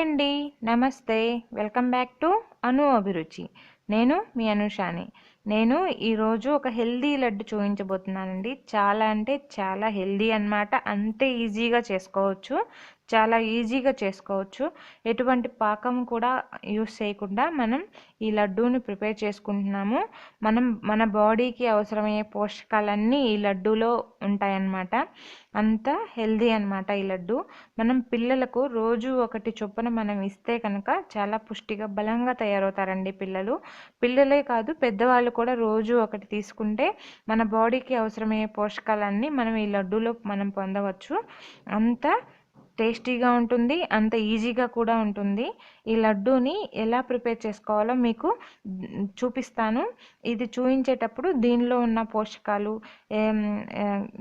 అండి. నమస్తే. Welcome back to అను అభిరుచి. నేను మీ అనుషాని. నేను ఈరోజు ఒక హెల్దీ లడ్డు చూపించబోతున్నానండి చాలా అంటే చాలా హెల్దీ అన్నమాట. అంతే ఈజీగా చేసుకోవచ్చు. చాలా ఈజీగా చేసుకోవచ్చు. ఎటువంటి పాకం కూడా యూస్ చేయకుండా మనం ఈ లడ్డూని ప్రిపేర్ చేసుకుంటున్నాము. మనం మన బాడీకి అవసరమయ్యే పోషకాలన్నీ ఈ లడ్డూలో ఉంటాయన్నమాట. అంత హెల్దీ అన్నమాట ఈ లడ్డు. మనం పిల్లలకు రోజు ఒకటి చొప్పున మనం ఇస్తే కనుక చాలా పుష్టిగా బలంగా తయారవుతారండి పిల్లలు. పిల్లలే కాదు పెద్దవాళ్ళు కూడా రోజు ఒకటి తీసుకుంటే మన బాడీకి అవసరమయ్యే పోషకాలన్నీ మనం ఈ లడ్డూలో మనం పొందవచ్చు. అంత టేస్టీగా ఉంటుంది అంత ఈజీగా కూడా ఉంటుంది. ఈ లడ్డూని ఎలా ప్రిపేర్ చేసుకోవాలో మీకు చూపిస్తాను. ఇది చూపించేటప్పుడు దీనిలో ఉన్న పోషకాలు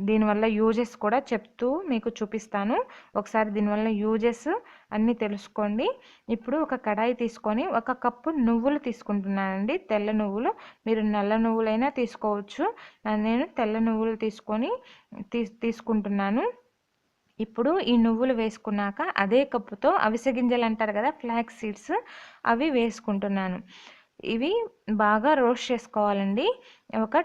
దీనివల్ల యూజెస్ కూడా చెప్తూ మీకు చూపిస్తాను. ఒకసారి దీనివల్ల యూజెస్ అన్నీ తెలుసుకోండి. ఇప్పుడు ఒక కడాయి తీసుకొని ఒక కప్పు నువ్వులు తీసుకుంటున్నానండి. తెల్ల నువ్వులు మీరు నల్ల నువ్వులైనా తీసుకోవచ్చు. నేను తెల్ల నువ్వులు తీసుకొని తీ తీసుకుంటున్నాను. ఇప్పుడు ఈ నువ్వులు వేసుకున్నాక అదే కప్పుతో అవిసె గింజలు అంటారు కదా ఫ్లాక్స్ సీడ్స్ అవి వేసుకుంటున్నాను. ఇవి బాగా రోస్ట్ చేసుకోవాలండి. ఒక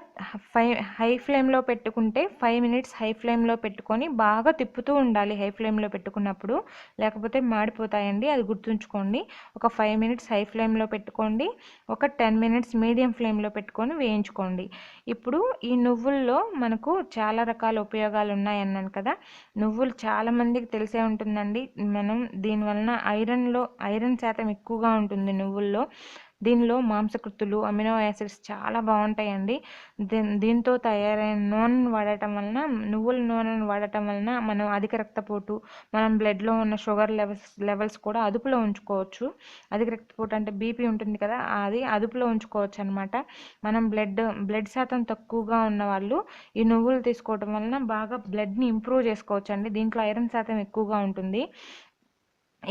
ఫైవ్ హై ఫ్లేమ్లో పెట్టుకుంటే ఫైవ్ మినిట్స్ హై ఫ్లేమ్లో పెట్టుకొని బాగా తిప్పుతూ ఉండాలి హై ఫ్లేమ్లో పెట్టుకున్నప్పుడు. లేకపోతే మాడిపోతాయండి అది గుర్తుంచుకోండి. ఒక ఫైవ్ మినిట్స్ హై ఫ్లేమ్లో పెట్టుకోండి ఒక టెన్ మినిట్స్ మీడియం ఫ్లేమ్లో పెట్టుకొని వేయించుకోండి. ఇప్పుడు ఈ నువ్వుల్లో మనకు చాలా రకాల ఉపయోగాలు ఉన్నాయన్నాను కదా నువ్వులు చాలామందికి తెలిసే ఉంటుందండి. మనం దీనివలన ఐరన్లో ఐరన్ శాతం ఎక్కువగా ఉంటుంది నువ్వుల్లో. దీనిలో మాంసకృతులు అమినో యాసిడ్స్ చాలా బాగుంటాయండి. దీన్ దీంతో తయారైన నూనెను వాడటం వలన నువ్వుల నూనెను వాడటం వలన మనం అధిక రక్తపోటు మనం బ్లడ్లో ఉన్న షుగర్ లెవెల్స్ లెవెల్స్ కూడా అదుపులో ఉంచుకోవచ్చు. అధిక రక్తపోటు అంటే బీపీ ఉంటుంది కదా అది అదుపులో ఉంచుకోవచ్చు అనమాట మనం బ్లడ్ బ్లడ్ శాతం తక్కువగా ఉన్న వాళ్ళు ఈ నువ్వులు తీసుకోవటం వలన బాగా బ్లడ్ని ఇంప్రూవ్ చేసుకోవచ్చు అండి దీంట్లో ఐరన్ శాతం ఎక్కువగా ఉంటుంది.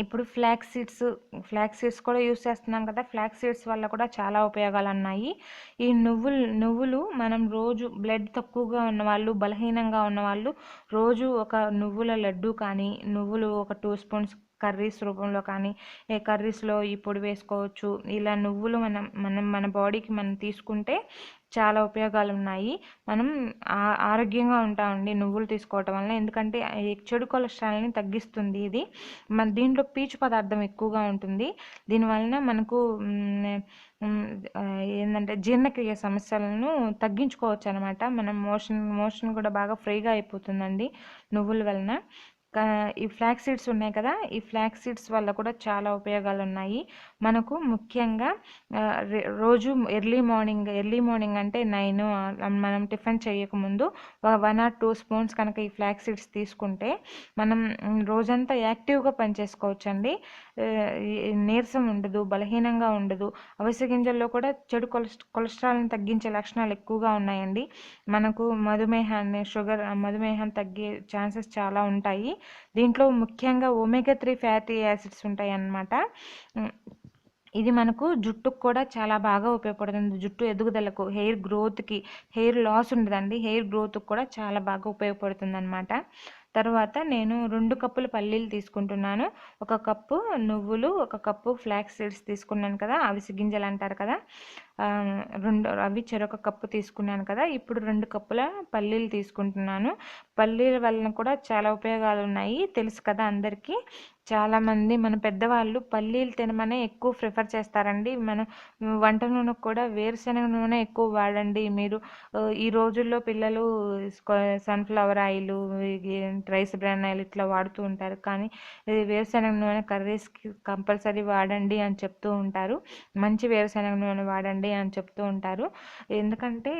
ఇప్పుడు ఫ్లాక్ సీడ్స్ ఫ్లాక్ సీడ్స్ కూడా యూస్ చేస్తున్నాం కదా ఫ్లాక్ సీడ్స్ వల్ల కూడా చాలా ఉపయోగాలు ఉన్నాయి ఈ నువ్వులు నువ్వులు మనం రోజు బ్లడ్ తక్కువగా ఉన్నవాళ్ళు బలహీనంగా ఉన్నవాళ్ళు రోజు ఒక నువ్వుల లడ్డు కానీ నువ్వులు ఒక టూ స్పూన్స్ కర్రీస్ రూపంలో కానీ ఏ కర్రీస్లో ఈ పొడి వేసుకోవచ్చు. ఇలా నువ్వులు మనం మనం మన బాడీకి మనం తీసుకుంటే చాలా ఉపయోగాలు ఉన్నాయి మనం ఆరోగ్యంగా ఉంటామండి నువ్వులు తీసుకోవటం వల్ల ఎందుకంటే చెడు కొలెస్ట్రాల్ని తగ్గిస్తుంది ఇది. మన దీంట్లో పీచు పదార్థం ఎక్కువగా ఉంటుంది. దీనివలన మనకు ఏంటంటే జీర్ణక్రియ సమస్యలను తగ్గించుకోవచ్చు అనమాట మనం మోషన్ మోషన్ కూడా బాగా ఫ్రీగా అయిపోతుందండి నువ్వుల వలన. ఈ ఫ్లాక్ సీడ్స్ ఉన్నాయి కదా ఈ ఫ్లాక్ సీడ్స్ వల్ల కూడా చాలా ఉపయోగాలు ఉన్నాయి మనకు ముఖ్యంగా రోజు ఎర్లీ మార్నింగ్ ఎర్లీ మార్నింగ్ అంటే నైన్ మనం టిఫిన్ చేయకముందు వన్ ఆర్ టూ స్పూన్స్ కనుక ఈ ఫ్లాక్ సీడ్స్ తీసుకుంటే మనం రోజంతా యాక్టివ్గా పనిచేసుకోవచ్చు అండి నీరసం ఉండదు బలహీనంగా ఉండదు. అవిసె గింజల్లో కూడా చెడు కొలెస్ట్ కొలెస్ట్రాల్ని తగ్గించే లక్షణాలు ఎక్కువగా ఉన్నాయండి. మనకు మధుమేహాన్ని షుగర్ మధుమేహం తగ్గే ఛాన్సెస్ చాలా ఉంటాయి. దీంట్లో ముఖ్యంగా ఒమేగా త్రీ ఫ్యాటీ యాసిడ్స్ ఉంటాయి అన్నమాట ఇది మనకు జుట్టుకు కూడా చాలా బాగా ఉపయోగపడుతుంది. జుట్టు ఎదుగుదలకు హెయిర్ గ్రోత్కి హెయిర్ లాస్ ఉండదండి. హెయిర్ గ్రోత్కి కూడా చాలా బాగా ఉపయోగపడుతుంది అనమాట తర్వాత నేను రెండు కప్పులు పల్లీలు తీసుకుంటున్నాను. ఒక కప్పు నువ్వులు ఒక కప్పు ఫ్లాక్స్ సీడ్స్ తీసుకున్నాను కదా అవిసె గింజలు అంటారు కదా. రెండు అవి చెరొక కప్పు తీసుకున్నాను కదా ఇప్పుడు రెండు కప్పుల పల్లీలు తీసుకుంటున్నాను. పల్లీల వలన కూడా చాలా ఉపయోగాలు ఉన్నాయి తెలుసు కదా అందరికీ. చాలామంది మన పెద్దవాళ్ళు పల్లీలు తినమనే ఎక్కువ ప్రిఫర్ చేస్తారండి. మన వంట నూనె కూడా వేరుశనగ నూనె ఎక్కువ వాడండి. మీరు ఈ రోజుల్లో పిల్లలు sunflower oil rice bran oil ఇట్లా వాడుతూ ఉంటారు. కానీ వేరుశనగ నూనె కర్రీస్కి కంపల్సరీ వాడండి అని చెప్తూ ఉంటారు. మంచి వేరుశనగ నూనె వాడండి అని చెప్తూ ఉంటారు. ఎందుకంటే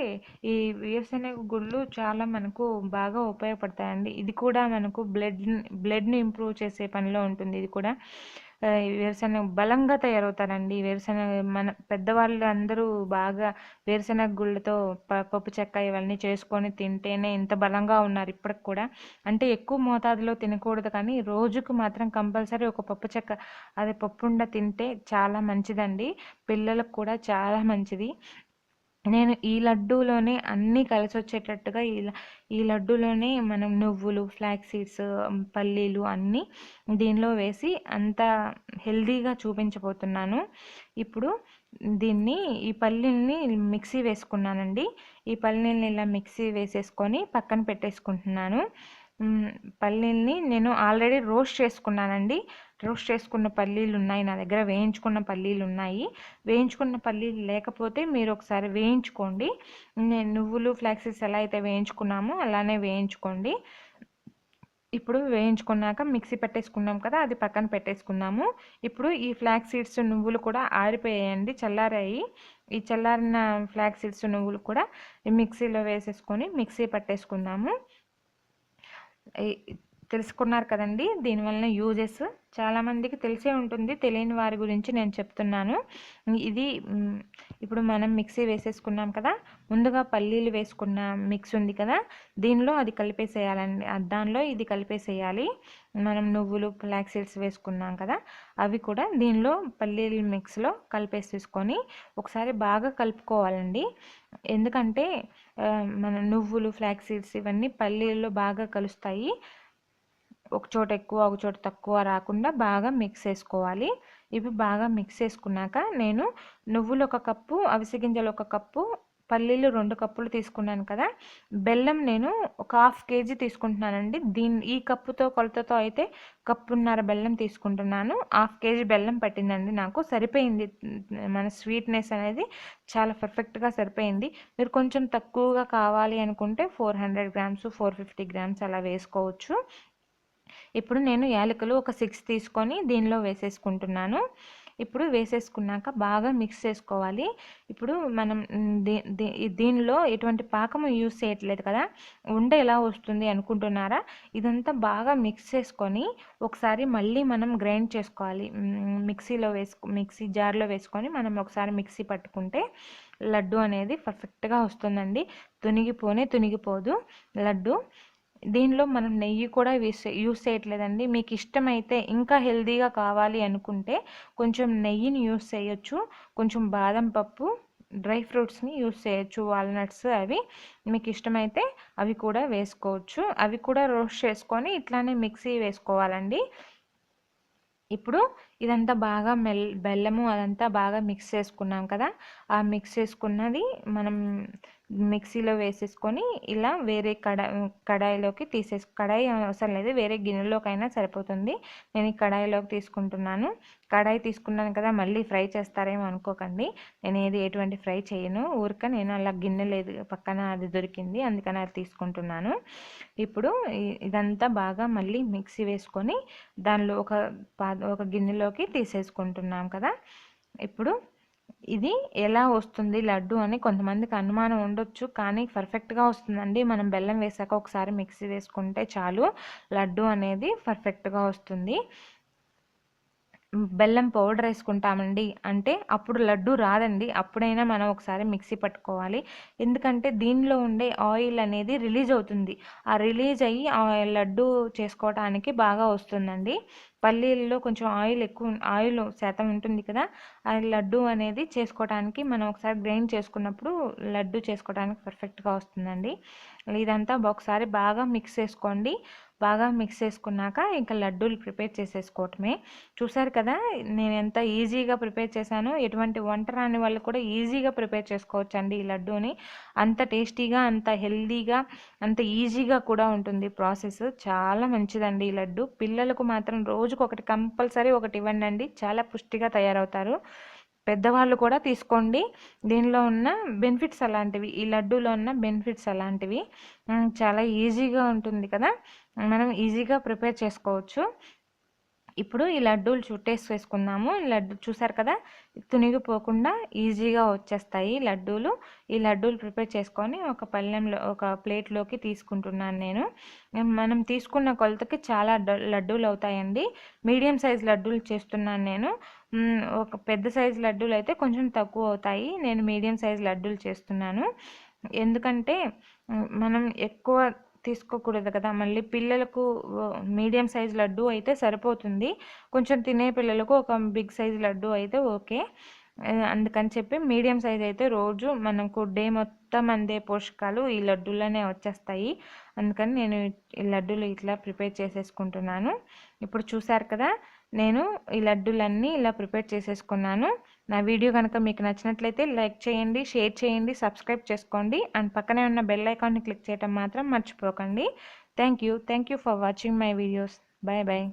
ఈ వేరుశనగ గుళ్ళు చాలా మనకు బాగా ఉపయోగపడతాయండి. ఇది కూడా మనకు బ్లడ్ బ్లడ్ని ఇంప్రూవ్ చేసే పనిలో ఉంటుంది ఇది కూడా. వేరుశనగ బలంగా తయారవుతారండి. వేరుశనగ మన పెద్దవాళ్ళు అందరూ బాగా వేరుశనగ గుళ్ళతో ప పప్పు చెక్క ఇవన్నీ చేసుకొని తింటేనే ఇంత బలంగా ఉన్నారు ఇప్పటికి కూడా. అంటే ఎక్కువ మోతాదులో తినకూడదు కానీ రోజుకు మాత్రం కంపల్సరీ ఒక పప్పు చెక్క అదే పప్పుండ తింటే చాలా మంచిదండి. పిల్లలకు కూడా చాలా మంచిది. నేను ఈ లడ్డూలోనే అన్నీ కలిసి వచ్చేటట్టుగా ఈ ఈ లడ్డూలోనే మనం నువ్వులు ఫ్లాక్ సీడ్స్ పల్లీలు అన్నీ దీనిలో వేసి అంత హెల్దీగా చూపించబోతున్నాను. ఇప్పుడు దీన్ని ఈ పల్లీల్ని మిక్సీ వేసుకున్నానండి. ఈ పల్లీల్ని ఇలా మిక్సీ వేసేసుకొని పక్కన పెట్టేసుకుంటున్నాను. పల్లీల్ని నేను ఆల్రెడీ రోస్ట్ చేసుకున్నానండి. రోస్ట్ చేసుకున్న పల్లీలు ఉన్నాయి నా దగ్గర వేయించుకున్న పల్లీలు ఉన్నాయి. వేయించుకున్న పల్లీలు లేకపోతే మీరు ఒకసారి వేయించుకోండి. నేను నువ్వులు ఫ్లాక్సెస్ ఎలా అయితే వేయించుకున్నామో అలానే వేయించుకోండి. ఇప్పుడు వేయించుకున్నాక మిక్సీ పెట్టేసుకున్నాం కదా అది పక్కన పెట్టేసుకున్నాము ఇప్పుడు ఈ ఫ్లాక్ సీడ్స్ నువ్వులు కూడా ఆరిపోయాయండి చల్లారాయి. ఈ చల్లారిన ఫ్లాక్ సీడ్స్ నువ్వులు కూడా ఈ మిక్సీలో వేసేసుకొని మిక్సీ పట్టేసుకుందాము. తెలుసుకున్నారు కదండి. దీనివల్ల యూజెస్ చాలామందికి తెలిసే ఉంటుంది. తెలియని వారి గురించి నేను చెప్తున్నాను. ఇది ఇప్పుడు మనం మిక్సీ వేసేసుకున్నాం కదా. ముందుగా పల్లీలు వేసుకున్న మిక్స్ ఉంది కదా. దీనిలో అది కలిపేసేయాలండి. దానిలో ఇది కలిపేసేయాలి. మనం నువ్వులు బ్లాక్ సీడ్స్ వేసుకున్నాం కదా. అవి కూడా దీనిలో పల్లీల మిక్స్లో కలిపేసేసుకొని ఒకసారి బాగా కలుపుకోవాలండి. ఎందుకంటే మన నువ్వులు ఫ్లాక్ సీడ్స్ ఇవన్నీ పల్లీల్లో బాగా కలుస్తాయి. ఒక చోట ఎక్కువ ఒక చోట తక్కువ రాకుండా బాగా మిక్స్ చేసుకోవాలి. ఇవి బాగా మిక్స్ చేసుకున్నాక నేను నువ్వులు ఒక కప్పు అవిసె గింజలు ఒక కప్పు పల్లీలు రెండు కప్పులు తీసుకున్నాను కదా. బెల్లం నేను ఒక హాఫ్ కేజీ తీసుకుంటున్నానండి. దీని ఈ కప్పుతో కొలతతో అయితే కప్పున్నర బెల్లం తీసుకుంటున్నాను. హాఫ్ కేజీ బెల్లం పట్టిందండి నాకు. సరిపోయింది. మన స్వీట్నెస్ అనేది చాలా పర్ఫెక్ట్గా సరిపోయింది. మీరు కొంచెం తక్కువగా కావాలి అనుకుంటే four hundred grams four fifty grams అలా వేసుకోవచ్చు. ఇప్పుడు నేను యాలకులు ఒక సిక్స్ తీసుకొని దీనిలో వేసేసుకుంటున్నాను. ఇప్పుడు వేసేసుకున్నాక బాగా మిక్స్ చేసుకోవాలి. ఇప్పుడు మనం దీ దీనిలో ఎటువంటి పాకము యూస్ చేయట్లేదు కదా? ఉండ ఎలా వస్తుంది అనుకుంటున్నారా? ఇదంతా బాగా మిక్స్ చేసుకొని ఒకసారి మళ్ళీ మనం గ్రైండ్ చేసుకోవాలి. మిక్సీలో వేసుకు మిక్సీ జార్లో వేసుకొని మనం ఒకసారి మిక్సీ పట్టుకుంటే లడ్డు అనేది పర్ఫెక్ట్గా వస్తుందండి. తునిగిపోనే తునిగిపోదు. లడ్డు దీనిలో మనం నెయ్యి కూడా యూస్ యూస్ చేయట్లేదండి. మీకు ఇష్టమైతే ఇంకా హెల్తీగా కావాలి అనుకుంటే కొంచెం నెయ్యిని యూస్ చేయొచ్చు. కొంచెం బాదం పప్పు డ్రై ఫ్రూట్స్ని యూస్ చేయొచ్చు. వాల్నట్స్ అవి మీకు ఇష్టమైతే అవి కూడా వేసుకోవచ్చు. అవి కూడా రోస్ట్ చేసుకొని ఇట్లానే మిక్సీ వేసుకోవాలండి. ఇప్పుడు ఇదంతా బాగా మెల్ బెల్లము అదంతా బాగా మిక్స్ చేసుకున్నాం కదా. ఆ మిక్స్ చేసుకున్నది మనం మిక్సీలో వేసేసుకొని ఇలా వేరే కడా కడాయిలోకి తీసేసు కడాయి అవసరం లేదు. వేరే గిన్నెలోకైనా సరిపోతుంది. నేను ఈ కడాయిలోకి తీసుకుంటున్నాను. కడాయి తీసుకున్నాను కదా మళ్ళీ ఫ్రై చేస్తారేమో అనుకోకండి. నేను ఏది ఎటువంటి ఫ్రై చేయను. ఊరిక నేను అలా గిన్నె లేదు పక్కన అది దొరికింది అందుకని అది తీసుకుంటున్నాను. ఇప్పుడు ఇదంతా బాగా మళ్ళీ మిక్సీ వేసుకొని దానిలో ఒక పా ఒక గిన్నెలోకి తీసేసుకుంటున్నాం కదా. ఇప్పుడు ఇది ఎలా వస్తుంది లడ్డు అని కొంతమందికి అనుమానం ఉండొచ్చు కానీ పర్ఫెక్ట్గా వస్తుందండి. మనం బెల్లం వేసాక ఒకసారి మిక్సీ వేసుకుంటే చాలు లడ్డు అనేది పర్ఫెక్ట్గా వస్తుంది. బెల్లం పౌడర్ వేసుకుంటామండి. అంటే అప్పుడు లడ్డు రాదండి. అప్పుడైనా మనం ఒకసారి మిక్సీ పట్టుకోవాలి. ఎందుకంటే దీనిలో ఉండే ఆయిల్ అనేది రిలీజ్ అవుతుంది. ఆ రిలీజ్ అయ్యి ఆ లడ్డు చేసుకోవటానికి బాగా వస్తుందండి. పల్లీల్లో కొంచెం ఆయిల్ ఎక్కువ ఆయిల్ శాతం ఉంటుంది కదా ఆ లడ్డు అనేది చేసుకోవడానికి మనం ఒకసారి గ్రైండ్ చేసుకున్నప్పుడు లడ్డు చేసుకోవడానికి పర్ఫెక్ట్గా వస్తుందండి. ఇదంతా ఒకసారి బాగా మిక్స్ చేసుకోండి. బాగా మిక్స్ చేసుకున్నాక ఇంకా లడ్డూలు ప్రిపేర్ చేసేసుకోవటమే. చూసారు కదా నేను ఎంత ఈజీగా ప్రిపేర్ చేశాను ఎటువంటి వంట రాని వాళ్ళు కూడా ఈజీగా ప్రిపేర్ చేసుకోవచ్చు అండి ఈ లడ్డూని. అంత టేస్టీగా అంత హెల్దీగా అంత ఈజీగా కూడా ఉంటుంది ప్రాసెస్. చాలా మంచిదండి ఈ లడ్డు. పిల్లలకు మాత్రం రోజుకు ఒకటి కంపల్సరీ ఒకటి ఇవ్వండి అండి చాలా పుష్టిగా తయారవుతారు. పెద్దవాళ్ళు కూడా తీసుకోండి. దీనిలో ఉన్న బెనిఫిట్స్ అలాంటివి ఈ లడ్డూలో ఉన్న బెనిఫిట్స్ అలాంటివి చాలా ఈజీగా ఉంటుంది కదా. మనం ఈజీగా ప్రిపేర్ చేసుకోవచ్చు. ఇప్పుడు ఈ లడ్డూలు చుట్టేసి వేసుకుందాము లడ్డు చూసారు కదా? తునిగిపోకుండా ఈజీగా వచ్చేస్తాయి లడ్డూలు. ఈ లడ్డూలు ప్రిపేర్ చేసుకొని ఒక పళ్ళెంలో ఒక ప్లేట్లోకి తీసుకుంటున్నాను నేను. మనం తీసుకున్న కొలతకి చాలా లడ్డూలు అవుతాయండి. మీడియం సైజ్ లడ్డూలు చేస్తున్నాను నేను. ఒక పెద్ద సైజు లడ్డూలు అయితే కొంచెం తక్కువ అవుతాయి. నేను మీడియం సైజు లడ్డూలు చేస్తున్నాను. ఎందుకంటే మనం ఎక్కువ తీసుకోకూడదు కదా. మళ్ళీ పిల్లలకు మీడియం సైజ్ లడ్డు అయితే సరిపోతుంది. కొంచెం తినే పిల్లలకు ఒక బిగ్ సైజ్ లడ్డు అయితే ఓకే. అందుకని చెప్పి మీడియం సైజ్ అయితే రోజు మనకు డే మొత్తం అందే పోషకాలు ఈ లడ్డూలోనే వచ్చేస్తాయి. అందుకని నేను ఈ లడ్డూలు ఇట్లా ప్రిపేర్ చేసేసుకుంటున్నాను. ఇప్పుడు చూసారు కదా నేను ఈ లడ్డూలన్నీ ఇలా ప్రిపేర్ చేసేసుకున్నాను. నా వీడియో కనుక మీకు నచ్చినట్లయితే లైక్ చేయండి షేర్ చేయండి సబ్స్క్రైబ్ చేసుకోండి. అండ్ పక్కనే ఉన్న బెల్ ఐకాన్ని క్లిక్ చేయడం మాత్రం మర్చిపోకండి. Thank you. Thank you for watching my videos. Bye bye.